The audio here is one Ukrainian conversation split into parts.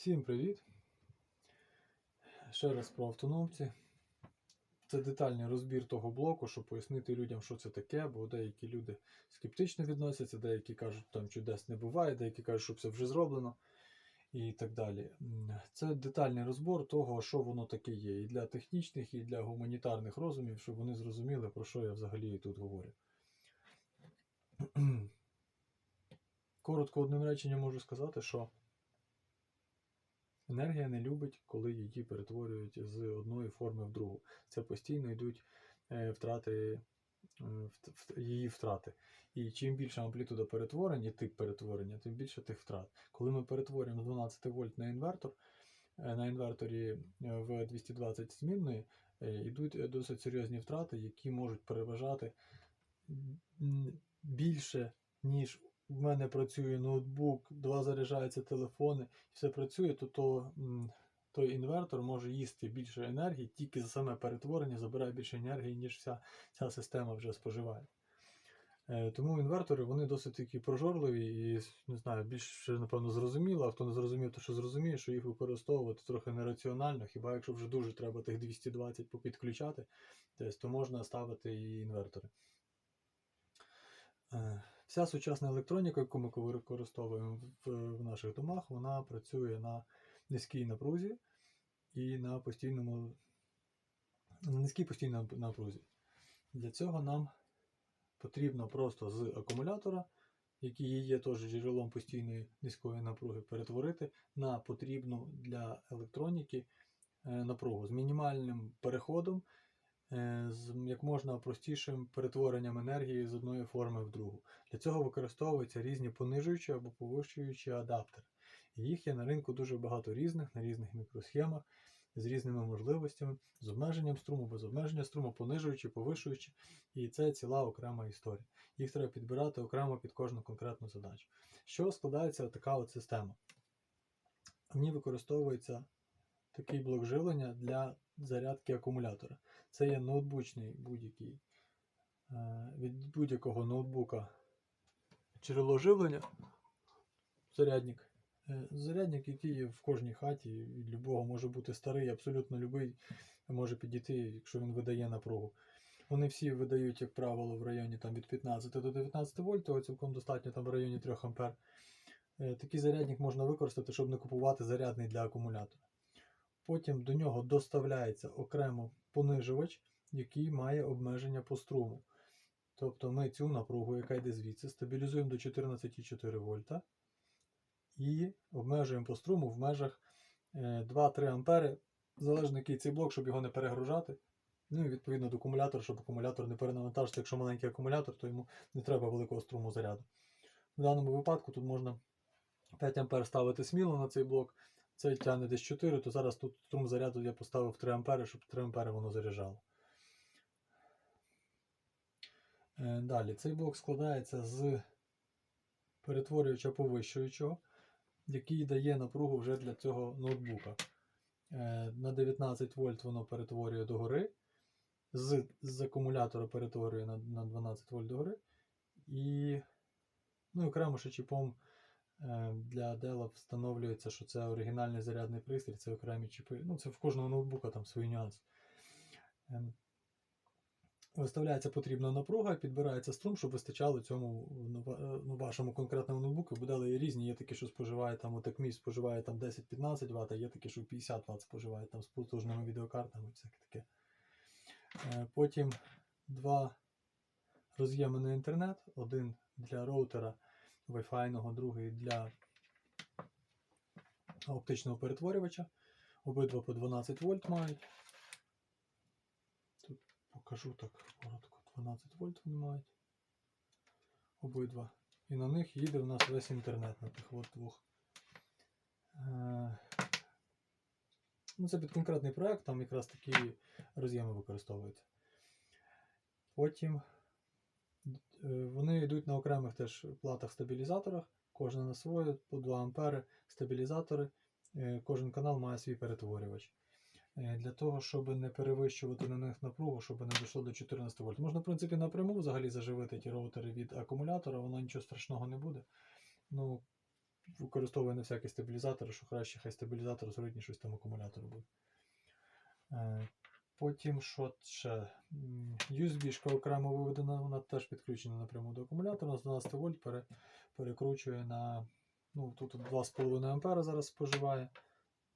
Всім привіт! Ще раз про автономці. Це детальний розбір того блоку, щоб пояснити людям, що це таке, бо деякі люди скептично відносяться, деякі кажуть, там чудес не буває, деякі кажуть, що все вже зроблено і так далі. Це детальний розбор того, що воно таке є, і для технічних, і для гуманітарних розумів, щоб вони зрозуміли, про що я взагалі тут говорю. Коротко одним реченням можу сказати, що Енергія не любить, коли її перетворюють з одної форми в другу. Це постійно йдуть е, втрати, е, її втрати. І чим більша амплітуда перетворення, тип перетворення, тим більше тих втрат. Коли ми перетворюємо 12 вольт на інвертор, е, на інверторі в 220 змінної, йдуть досить серйозні втрати, які можуть переважати більше, ніж в мене працює ноутбук, два заряджаються телефони, і все працює, то, то той інвертор може їсти більше енергії, тільки за саме перетворення забирає більше енергії, ніж вся ця система вже споживає. Е, Тому інвертори вони досить такі прожорливі і не знаю, більше, напевно, зрозуміло, а хто не зрозумів, то що зрозуміє, що їх використовувати трохи нераціонально, хіба якщо вже дуже треба тих 220 попідключати, то можна ставити і інвертори. Вся сучасна електроніка, яку ми використовуємо в, наших домах, вона працює на низькій напрузі і на постійному на низькій постійній напрузі. Для цього нам потрібно просто з акумулятора, який є теж джерелом постійної низької напруги, перетворити на потрібну для електроніки е, напругу з мінімальним переходом, з як можна простішим перетворенням енергії з одної форми в другу. Для цього використовуються різні понижуючі або повищуючі адаптери. Їх є на ринку дуже багато різних, на різних мікросхемах, з різними можливостями, з обмеженням струму, без обмеження струму, понижуючи, повищуючи. І це ціла окрема історія. Їх треба підбирати окремо під кожну конкретну задачу. Що складається така от система? В ній використовується такий блок живлення для зарядки акумулятора. Це є ноутбучний будь-який е, від будь-якого ноутбука джерело живлення, зарядник. Е, Зарядник, який є в кожній хаті, від любого може бути старий, абсолютно любий, може підійти, якщо він видає напругу. Вони всі видають, як правило, в районі там, від 15 до 19 вольт, того цілком достатньо там в районі 3 ампер. Е, Такий зарядник можна використати, щоб не купувати зарядний для акумулятора. Потім до нього доставляється окремо понижувач, який має обмеження по струму. Тобто ми цю напругу, яка йде звідси, стабілізуємо до 14,4 вольта і обмежуємо по струму в межах е, 2-3 ампери, залежно який цей блок, щоб його не перегружати. Ну і відповідно до акумулятора, щоб акумулятор не перенавантажити. Якщо маленький акумулятор, то йому не треба великого струму заряду. В даному випадку тут можна 5 ампер ставити сміло на цей блок. Цей тягне десь 4, то зараз тут струм заряду я поставив 3 ампери, щоб 3 ампери воно заряджало. Е, Далі, цей блок складається з перетворювача повищуючого, який дає напругу вже для цього ноутбука. Е, На 19 вольт воно перетворює догори, з, з акумулятора перетворює на, на 12 вольт догори. І ну, окремо ще чіпом для Dell встановлюється, що це оригінальний зарядний пристрій, це окремі чіпи. Ну, це в кожного ноутбука там свої нюанси. Ем, Виставляється потрібна напруга, підбирається струм, щоб вистачало цьому ва- е, ну, вашому конкретному ноутбуку. Бо дали є різні, є такі, що споживає там, отак мій споживає там 10-15 Вт, а є такі, що 50 Вт споживає там з потужними відеокартами, всяке таке. Е, Потім два роз'єми на інтернет, один для роутера Wi-Fi, другий для оптичного перетворювача. Обидва по 12 вольт мають. Тут покажу так коротко. 12 вольт вони мають. Обидва. І на них їде в нас весь інтернет на тих от двох. Е, Ну, це під конкретний проект, там якраз такі роз'єми використовуються. Потім вони йдуть на окремих теж платах-стабілізаторах, кожна на своє, по 2 ампери стабілізатори. Е, Кожен канал має свій перетворювач. Е, Для того, щоб не перевищувати на них напругу, щоб не дійшло до 14 вольт. Можна, в принципі, напряму взагалі заживити ті роутери від акумулятора, воно нічого страшного не буде. Ну, використовую не всякий стабілізатор, що краще хай стабілізатор зродні щось там акумулятор буде. Потім що ще? USB-шка окремо виведена, вона теж підключена напряму до акумулятора. З 12 вольт пере, перекручує на. Ну, тут 2,5 А зараз споживає.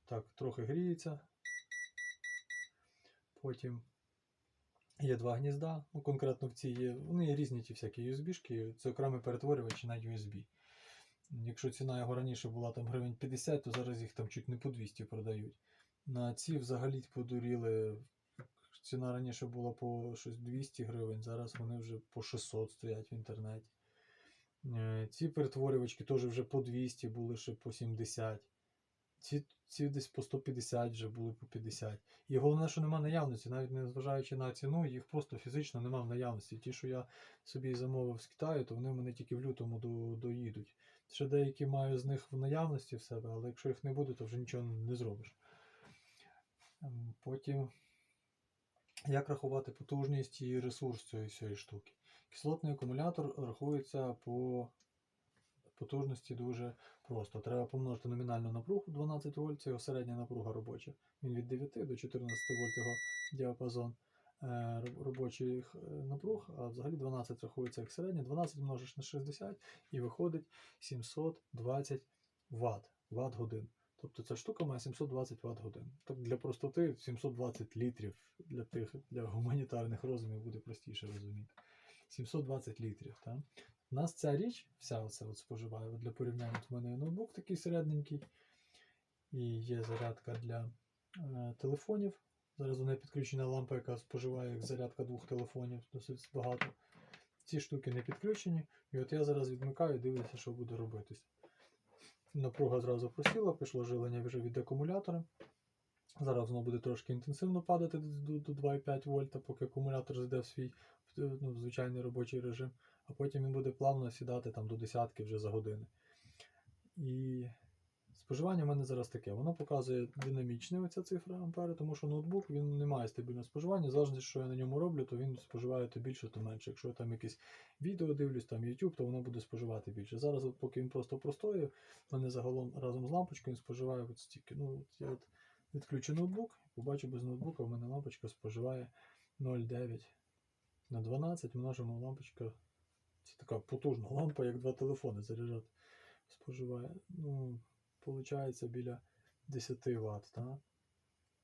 Так, трохи гріється. Потім є два гнізда. Ну, конкретно в цій є. Вони є різні ті всякі USB-шки, це окремий перетворювач на USB. Якщо ціна його раніше була там гривень 50, то зараз їх там чуть не по 200 продають. На ці взагалі подуріли. Ціна раніше була по щось 200 гривень, зараз вони вже по 600 стоять в інтернеті. Е, Ці перетворювачки теж вже по 200 були ще по 70. Ці, ці десь по 150 вже були по 50. І головне, що нема наявності, навіть не зважаючи на ціну, їх просто фізично нема в наявності. Ті, що я собі замовив з Китаю, то вони мене тільки в лютому до, доїдуть. Ще деякі маю з них в наявності в себе, але якщо їх не буде, то вже нічого не зробиш. Ем, Потім, як рахувати потужність і ресурс цієї всієї штуки? Кислотний акумулятор рахується по потужності дуже просто. Треба помножити номінальну напругу 12 вольт, його середня напруга робоча. Він від 9 до 14 вольт його діапазон е, робочих е, напруг, а взагалі 12 рахується як середня. 12 множиш на 60 і виходить 720 Вт, Вт годин. Тобто ця штука має 720 Вт годин. Тобто для простоти 720 літрів для тих для гуманітарних розумів буде простіше розуміти. 720 літрів. Так? У нас ця річ, вся оце от споживає. Для порівняння в мене є ноутбук такий середненький. І є зарядка для е, телефонів. Зараз у неї підключена лампа, яка споживає як зарядка двох телефонів, досить багато. Ці штуки не підключені. І от я зараз відмикаю і дивлюся, що буде робитись. Напруга зразу просіла, пішло жилення вже від акумулятора. Зараз воно буде трошки інтенсивно падати до, до 2,5 вольта, поки акумулятор зайде в свій ну, звичайний робочий режим, а потім він буде плавно сідати там до десятки вже за години. І споживання в мене зараз таке. Воно показує динамічне оця цифра ампери, тому що ноутбук він не має стабільного споживання. Залежно, що я на ньому роблю, то він споживає то більше, то менше. Якщо я там якесь відео дивлюсь, там YouTube, то воно буде споживати більше. Зараз, от, поки він просто простоює, в мене загалом разом з лампочкою він споживає от стільки. Ну, от я от відключу ноутбук, побачу без ноутбука, в мене лампочка споживає 0,9 на 12 множимо лампочка. Це така потужна лампа, як два телефони заряджати. Споживає. Ну, виходить біля 10 Вт, так?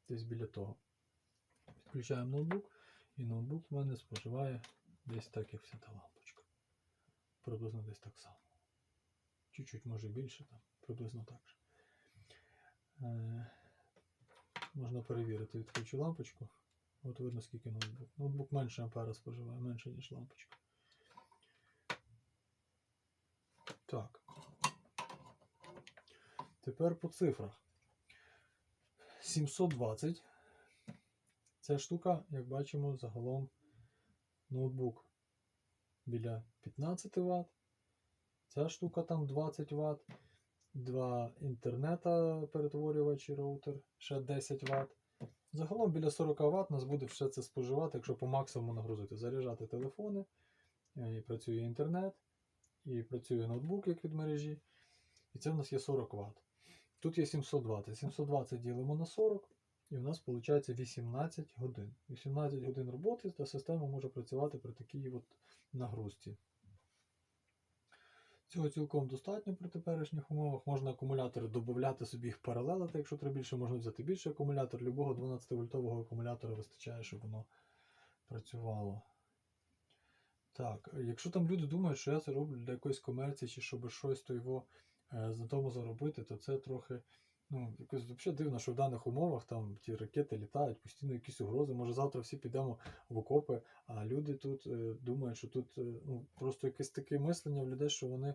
Десь біля того. Відключаємо ноутбук, і ноутбук в мене споживає десь так, як вся та лампочка. Приблизно десь так само. Чуть-чуть, може більше, там, приблизно так же. Е, можна перевірити, відключу лампочку. От видно, скільки ноутбук. Ноутбук менше ампера споживає, менше, ніж лампочка. Так. Тепер по цифрах. 720. Ця штука, як бачимо, загалом ноутбук біля 15 Вт. Ця штука там 20 Вт. Два інтернета перетворювачі роутер, ще 10 Вт. Загалом біля 40 Вт нас буде все це споживати, якщо по максимуму нагрузити. Заряджати телефони, е, і працює інтернет, і працює ноутбук як від мережі. І це в нас є 40 Вт. Тут є 720. 720 ділимо на 40, і в нас виходить 18 годин. 18 годин роботи та система може працювати при такій от нагрузці. Цього цілком достатньо при теперішніх умовах. Можна акумулятори додати собі їх паралелити, якщо треба більше, можна взяти більше акумулятор. Любого 12-вольтового акумулятора вистачає, щоб воно працювало. Так, якщо там люди думають, що я це роблю для якоїсь комерції, чи щоб щось то його на тому заробити, то це трохи ну, якось взагалі дивно, що в даних умовах там ті ракети літають, постійно якісь угрози. Може завтра всі підемо в окопи, а люди тут е, думають, що тут е, ну, просто якесь таке мислення в людей, що вони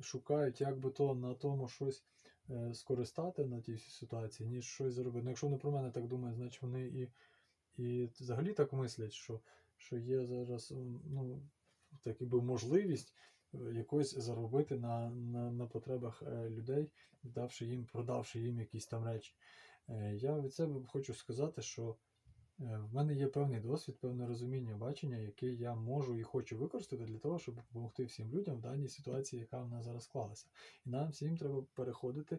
шукають, як би то на тому щось е, скористати на тій ситуації, ніж щось заробити. Ну, якщо вони про мене так думають, значить вони і, і взагалі так мислять, що, що є зараз ну, так, якби можливість е, якось заробити на, на, на потребах е, людей, давши їм, продавши їм якісь там речі. Е, Я від себе хочу сказати, що Е, В мене є певний досвід, певне розуміння, бачення, яке я можу і хочу використати для того, щоб допомогти всім людям в даній ситуації, яка в нас зараз склалася. І нам всім треба переходити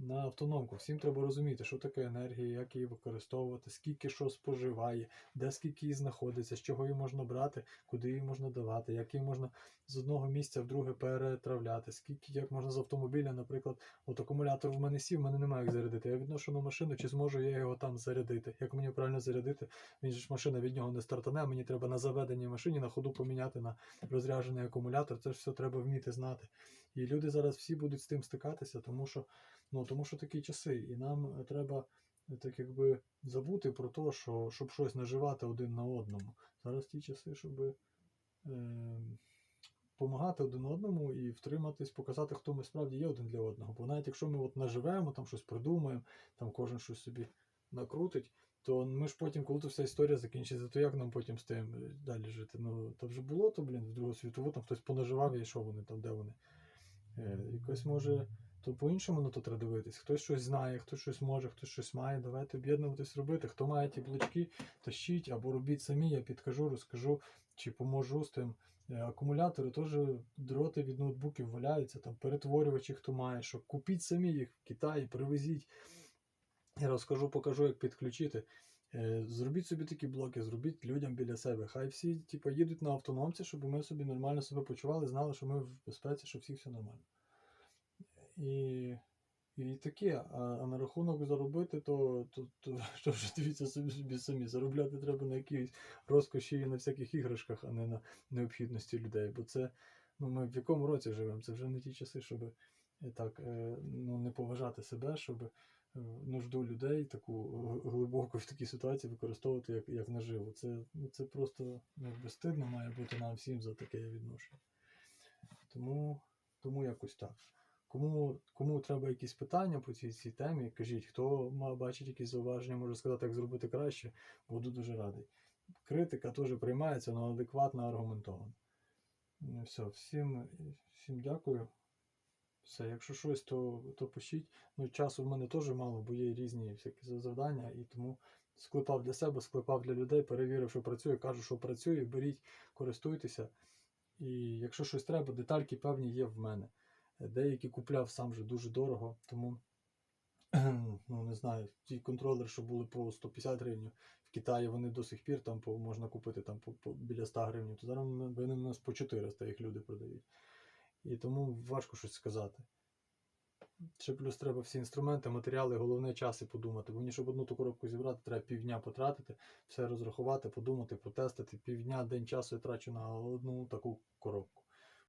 на автономку. Всім треба розуміти, що таке енергія, як її використовувати, скільки що споживає, де скільки її знаходиться, з чого її можна брати, куди її можна давати, як її можна з одного місця в друге перетравляти, скільки як можна з автомобіля, наприклад, от акумулятор в мене сів, в мене немає як зарядити. Я відношу на машину, чи зможу я його там зарядити. Як мені правильно зарядити? Він ж машина від нього не стартане, мені треба на заведеній машині на ходу поміняти на розряджений акумулятор. Це ж все треба вміти знати. І люди зараз всі будуть з тим стикатися, тому що, ну, тому що такі часи. І нам е, треба е, так якби забути про те, що щоб щось наживати один на одному. Зараз ті часи, щоб е, допомагати один одному і втриматись, показати, хто ми справді є один для одного. Бо навіть якщо ми от наживемо, там щось придумаємо, там кожен щось собі накрутить, то ми ж потім, коли то вся історія закінчиться, то як нам потім з тим е, далі жити? Ну, то вже було то, блін, в Другу світову, там хтось понаживав і що вони там, де вони. Е, якось може, то по-іншому на то треба дивитись. Хтось щось знає, хтось щось може, хтось щось має. Давайте об'єднуватись робити. Хто має ті блочки, тащіть або робіть самі, я підкажу, розкажу чи поможу з тим. Е, Акумулятори теж дроти від ноутбуків валяються, там перетворювачі, хто має, що купіть самі їх в Китаї, привезіть. Я розкажу, покажу, як підключити. Е, Зробіть собі такі блоки, зробіть людям біля себе. Хай всі типу, їдуть на автономці, щоб ми собі нормально себе почували, знали, що ми в безпеці, що всіх все нормально. І, і таке. А, а на рахунок заробити, то, то, то, то вже дивіться собі, собі самі. Заробляти треба на якійсь розкоші і на всяких іграшках, а не на необхідності людей. Бо це, ну ми в якому році живемо? Це вже не ті часи, щоб е, так е, ну, не поважати себе, щоб е, нужду людей таку глибоку в такій ситуації використовувати як, як наживу. Це, ну, це просто ну, безстидно має бути нам всім за таке відношення. Тому, тому якось так. Кому, кому треба якісь питання по цій, цій темі, кажіть, хто бачить якісь зауваження, може сказати, як зробити краще, буду дуже радий. Критика теж приймається, але адекватно аргументовано. Ну, Все, всім, всім дякую. Все, якщо щось, то, то пишіть. Ну, часу в мене теж мало, бо є різні всякі завдання, і тому склепав для себе, склепав для людей, перевірив, що працює, кажу, що працює, беріть, користуйтеся. І якщо щось треба, детальки певні є в мене. Деякі купляв сам же дуже дорого, тому ну не знаю, ті контролери, що були по 150 гривень, в Китаї вони до сих пір там по, можна купити там по, по, біля 100 гривень, то зараз вони в нас по 400 їх люди продають. І тому важко щось сказати. Ще плюс треба всі інструменти, матеріали, головне час і подумати. Бо мені, щоб одну ту коробку зібрати, треба півдня потратити, все розрахувати, подумати, протестити. Півдня, день часу я трачу на одну таку коробку.